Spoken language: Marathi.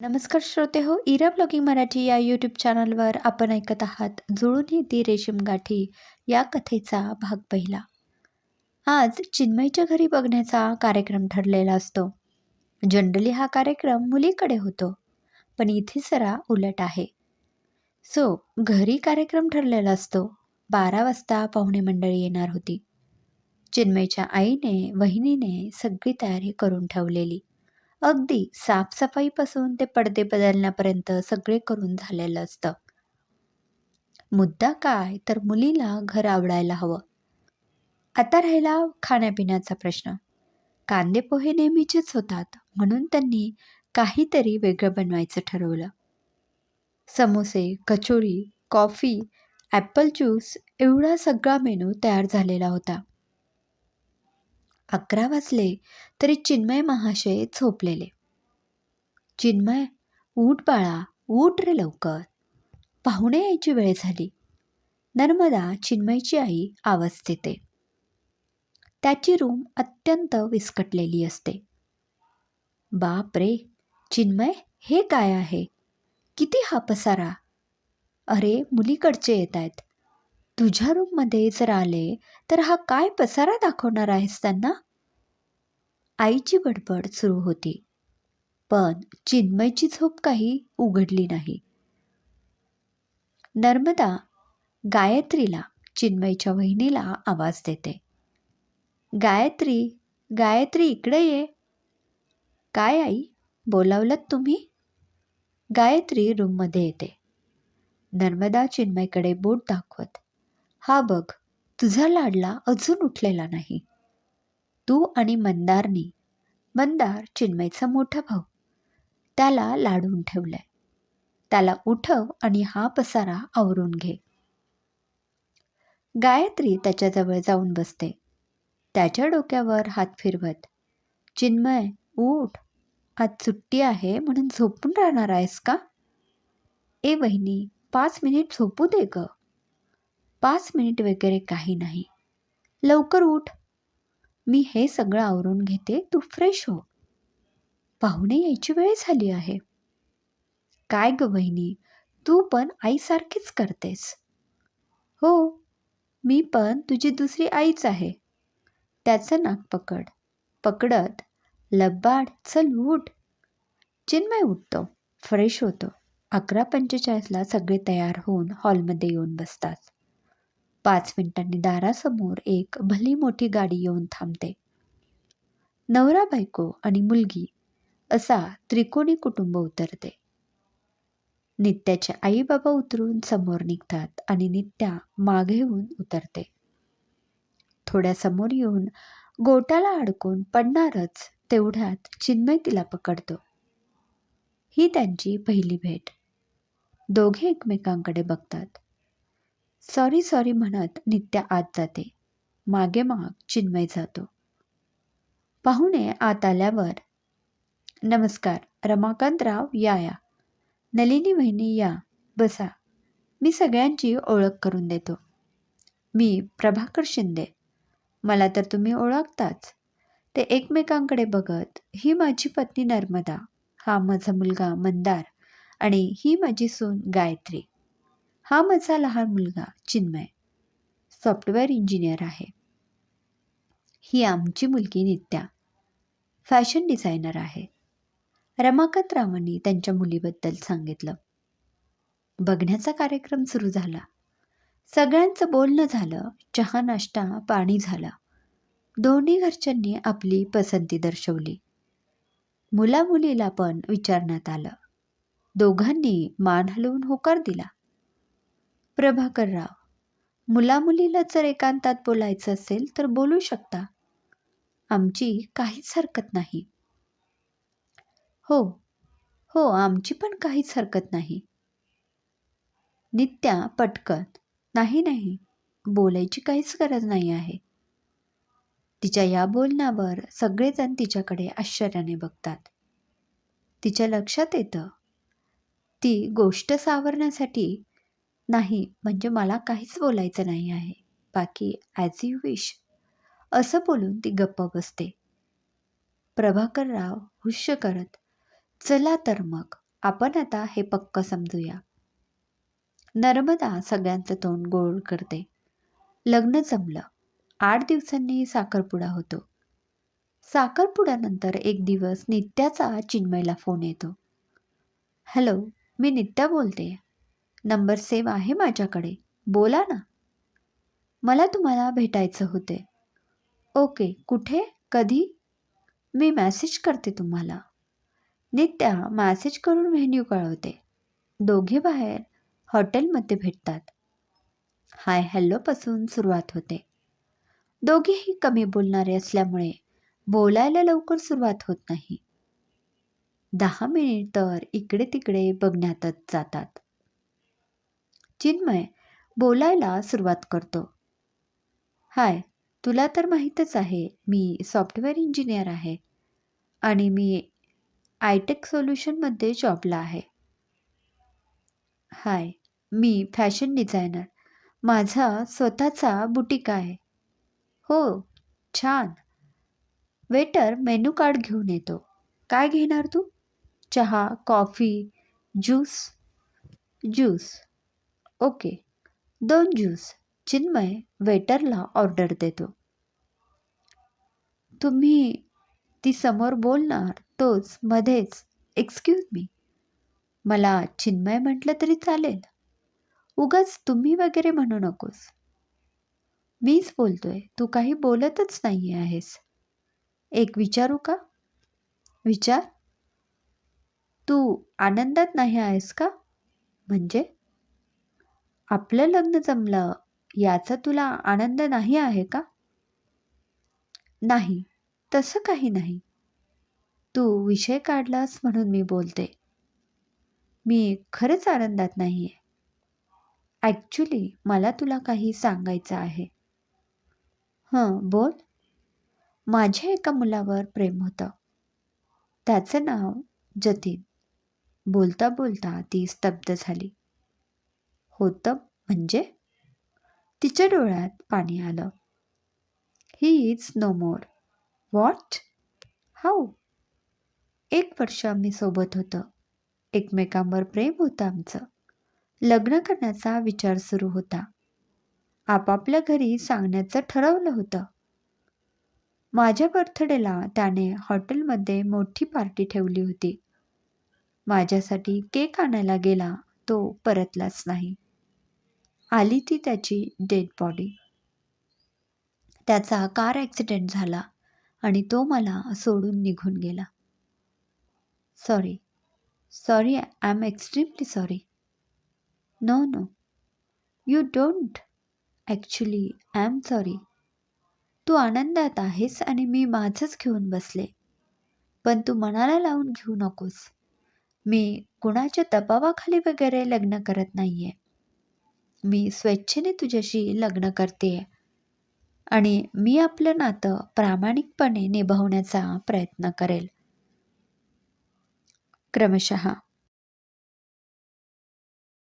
नमस्कार श्रोते हो इरा ब्लॉगिंग मराठी या यूट्यूब चॅनलवर आपण ऐकत आहात जुळून येते रेशीम गाठी या कथेचा भाग पहिला. आज चिन्मयच्या घरी बघण्याचा कार्यक्रम ठरलेला असतो. जनरली हा कार्यक्रम मुलीकडे होतो पण इथे सरा उलट आहे. सो घरी कार्यक्रम ठरलेला असतो. बारा वाजता पाहुणे मंडळी येणार होती. चिन्मयच्या आईने वहिनीने सगळी तयारी करून ठेवलेली. अगदी साफसफाईपासून ते पडदे बदलण्यापर्यंत सगळे करून झालेलं असतं. मुद्दा काय तर मुलीला घर आवडायला हवं. आता राहिला खाण्यापिण्याचा प्रश्न. कांदे पोहे नेहमीचेच होतात म्हणून त्यांनी काहीतरी वेगळं बनवायचं ठरवलं. समोसे कचोरी कॉफी ॲपल ज्यूस एवढा सगळा मेनू तयार झालेला होता. अकरा वाजले तरी चिन्मय महाशय झोपलेले. चिन्मय ऊठ बाळा ऊठ रे लवकर. पाहुणे यायची वेळ झाली. नर्मदा चिन्मयची आई आवाज देते. त्याची रूम अत्यंत विस्कटलेली असते. बाप रे चिन्मय हे काय आहे? किती हा पसारा? अरे मुलीकडचे येत आहेत. तुझ्या रूममध्ये जर आले तर हा काय पसारा दाखवणार आहेस त्यांना? आईची बडबड सुरू होती. पण चिन्मयची झोप काही उघडली नाही. नर्मदा गायत्रीला चिन्मयच्या वहिनीला आवाज देते. गायत्री गायत्री इकडे ये. काय आई बोलावलत तुम्ही? गायत्री रूममध्ये येते. नर्मदा चिन्मयकडे बोट दाखवत हा बघ तुझा लाडला अजून उठलेला नाही. तू आणि मंदारनी मंदार चिन्मयचा मोठा भाऊ त्याला लाडून ठेवलाय. त्याला उठव आणि हा पसारा आवरून घे. गायत्री त्याच्याजवळ जाऊन बसते. त्याच्या डोक्यावर हात फिरवत चिन्मय उठ. आज सुट्टी आहे म्हणून झोपून राहणार आहेस का? ए वहिनी पाच मिनिट झोपू दे गं. पाच मिनिट वगैरे काही नाही. लवकर उठ. मी हे सगळं आवरून घेते. तू फ्रेश हो. पाहुणे यायची वेळ झाली आहे. काय ग बहिणी तू पण आईसारखीच करतेस. हो मी पण तुझी दुसरी आईच आहे. त्याचं नाक पकड. पकडत. लब्बाड चल उठ. चिन्मय उठतो. फ्रेश होतो. अकरा पंचेचाळीसला सगळे तयार होऊन हॉलमध्ये येऊन बसतात. पाच मिनिटांनी दारासमोर एक भली मोठी गाडी येऊन थांबते. नवरा बायको आणि मुलगी असा त्रिकोणी कुटुंब उतरते. नित्याचे आई बाबा उतरून समोर निघतात आणि नित्या मागे येऊन उतरते. थोड्या समोर येऊन गोटाला अडकून पडणारच तेवढ्यात चिन्मय तिला पकडतो. ही त्यांची पहिली भेट. दोघे एकमेकांकडे बघतात. सॉरी सॉरी म्हणत नित्या आत जाते. मागे माग चिन्मय जातो. पाहुणे आत आल्यावर. नमस्कार रमाकांतराव या या. नलिनी वहिनी या बसा. मी सगळ्यांची ओळख करून देतो. मी प्रभाकर शिंदे. मला तर तुम्ही ओळखताच. ते एकमेकांकडे बघत ही माझी पत्नी नर्मदा हा माझा मुलगा मंदार आणि ही माझी सून गायत्री. हा माझा लहान मुलगा चिन्मय सॉफ्टवेअर इंजिनियर आहे. ही आमची मुलगी नित्या फॅशन डिझायनर आहे. रमाकांत रावांनी त्यांच्या मुलीबद्दल सांगितलं. बघण्याचा कार्यक्रम सुरू झाला. सगळ्यांचं बोलणं झालं चहा नाश्ता पाणी झाला. दोन्ही घरच्यांनी आपली पसंती दर्शवली. मुलामुलीला पण विचारण्यात आलं. दोघांनी मान हलवून होकार दिला. प्रभाकरराव मुलामुलीला जर एकांतात बोलायचं असेल तर बोलू शकता. आमची काहीच हरकत नाही. हो हो आमची पण काहीच हरकत नाही. नित्या पटकन नाही नाही बोलायची काहीच गरज नाही आहे. तिच्या या बोलण्यावर सगळेजण तिच्याकडे आश्चर्याने बघतात. तिच्या लक्षात येतं ती गोष्ट सावरण्यासाठी नाही म्हणजे मला काहीच बोलायचं नाही आहे. बाकी ॲज यू विश असं बोलून ती गप्प बसते. प्रभाकरराव हुश्य करत चला तर मग आपण आता हे पक्क समजूया. नर्मदा सगळ्यांचं तोंड गोळ करते. लग्न जमलं. आठ दिवसांनी साखरपुडा होतो. साखरपुड्यानंतर एक दिवस नित्याचा चिन्मयला फोन येतो. हॅलो मी नित्या बोलते नंबर सेव्ह आहे माझ्याकडे. बोला ना. मला तुम्हाला भेटायचं होते. ओके कुठे? कधी? मी मॅसेज करते तुम्हाला. नित्या मॅसेज करून व्हेन्यू कळवते. दोघे बाहेर हॉटेलमध्ये भेटतात. हाय हॅलोपासून सुरुवात होते. दोघेही कमी बोलणारे असल्यामुळे बोलायला लवकर सुरुवात होत नाही. दहा मिनिट तर इकडे तिकडे बघण्यातच जातात. चिन्मय बोलायला सुरुवात करतो. हाय तुला तर माहीतच आहे मी सॉफ्टवेअर इंजिनियर आहे आणि मी आयटेक सोल्युशनमध्ये जॉबला आहे. हाय मी फॅशन डिझायनर. माझा स्वतःचा बुटीक आहे. हो छान. वेटर मेनू कार्ड घेऊन येतो. काय घेणार तू? चहा कॉफी ज्यूस ज्यूस. ओके. दोन ज्यूस चिन्मय वेटरला ऑर्डर देतो. तुम्ही ती समोर बोलणार तोच मध्येच एक्सक्यूज मी मला चिन्मय म्हटलं तरी चालेल. उगाच तुम्ही वगैरे म्हणू नकोस. मीच बोलतोय तू काही बोलतच नाही आहेस. एक विचारू का? विचार. तू आनंदात नाही आहेस का? म्हणजे? आपलं लग्न जमलं याचा तुला आनंद नाही आहे का? नाही तसं काही नाही. तू विषय काढलास म्हणून मी बोलते. मी खरंच आनंदात नाही आहे ॲक्च्युली मला तुला काही सांगायचं आहे. हं बोल. माझ्या एका मुलावर प्रेम होतं. त्याचं नाव जतीन. बोलता बोलता ती स्तब्ध झाली. होतं म्हणजे? तिच्या डोळ्यात पाणी आलं. He is no more what how एक वर्ष आम्ही सोबत होतं. एकमेकांवर प्रेम होतं आमचं. लग्न करण्याचा विचार सुरू होता. आपापल्या घरी सांगण्याचं ठरवलं होतं. माझ्या बर्थडेला त्याने हॉटेलमध्ये मोठी पार्टी ठेवली होती. माझ्यासाठी केक आणायला गेला तो परतलाच नाही. आली ती त्याची डेड बॉडी त्याचा कार ॲक्सिडेंट झाला आणि तो मला सोडून निघून गेला. Sorry sorry I am extremely sorry no no you don't actually I am sorry तू आनंदात आहेस आणि मी माझंच घेऊन बसले. पण तू मनाला लावून घेऊ नकोस. मी कुणाच्या दबावाखाली वगैरे लग्न करत नाही आहे मी स्वेच्छेने तुझ्याशी लग्न करते. आणि मी आपलं नातं प्रामाणिकपणे निभावण्याचा प्रयत्न करेल. क्रमशः